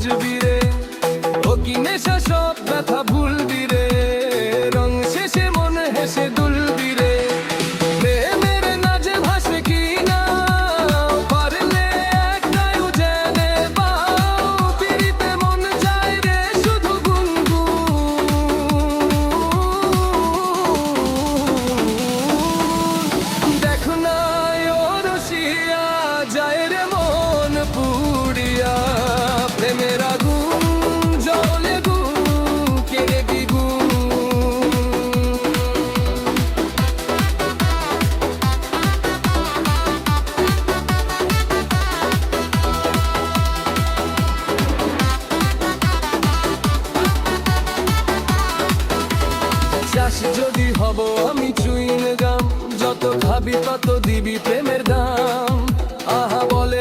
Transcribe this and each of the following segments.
মজবি রে ও কি নেশা সব ব্যথা ভুলবি। চাষ যদি হব আমি চুইন গাম। যত খাবি তত দিবি প্রেমের দাম। আহা বলে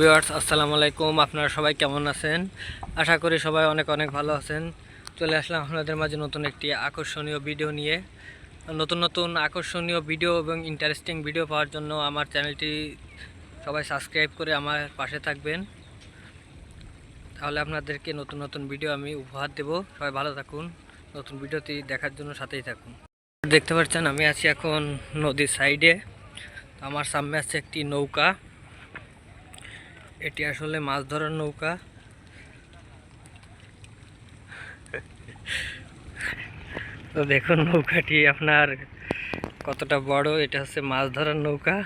ভিউয়ার্স, আসসালামু আলাইকুম। আপনারা সবাই কেমন আছেন? আশা করি সবাই অনেক অনেক ভালো আছেন। চলে আসলাম আপনাদের মাঝে নতুন একটি আকর্ষণীয় ভিডিও নিয়ে। নতুন নতুন আকর্ষণীয় ভিডিও এবং ইন্টারেস্টিং ভিডিও পাওয়ার জন্য আমার চ্যানেলটি সবাই সাবস্ক্রাইব করে আমার পাশে থাকবেন। তাহলে আপনাদেরকে নতুন নতুন ভিডিও আমি উপহার দেব। সবাই ভালো থাকুন। নতুন ভিডিওটি দেখার জন্য সাথেই থাকুন। দেখতে পাচ্ছেন, আমি আছি এখন নদীর সাইডে আমার সামনে আছে একটি নৌকা। এটি আসলে মাছ ধরার নৌকা। তো দেখুন নৌকাটি আপনার কতটা বড়, এটা হচ্ছে মাছ ধরার নৌকা।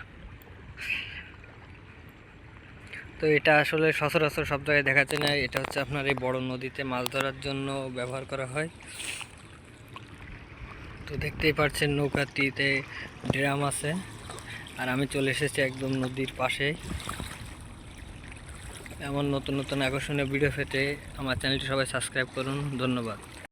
তো এটা আসলে সচরাচর সব জায়গায় দেখা যায় না এটা হচ্ছে আপনার এই বড় নদীতে মাছ ধরার জন্য ব্যবহার করা হয়। তো দেখতেই পাচ্ছেন নৌকাটিতে ড্রাম আছে, আর আমি চলে এসেছি একদম নদীর পাশে এমন নতুন নতুন আকর্ষণীয় ভিডিও পেতে আমার চ্যানেলটি সবাই সাবস্ক্রাইব করুন। ধন্যবাদ।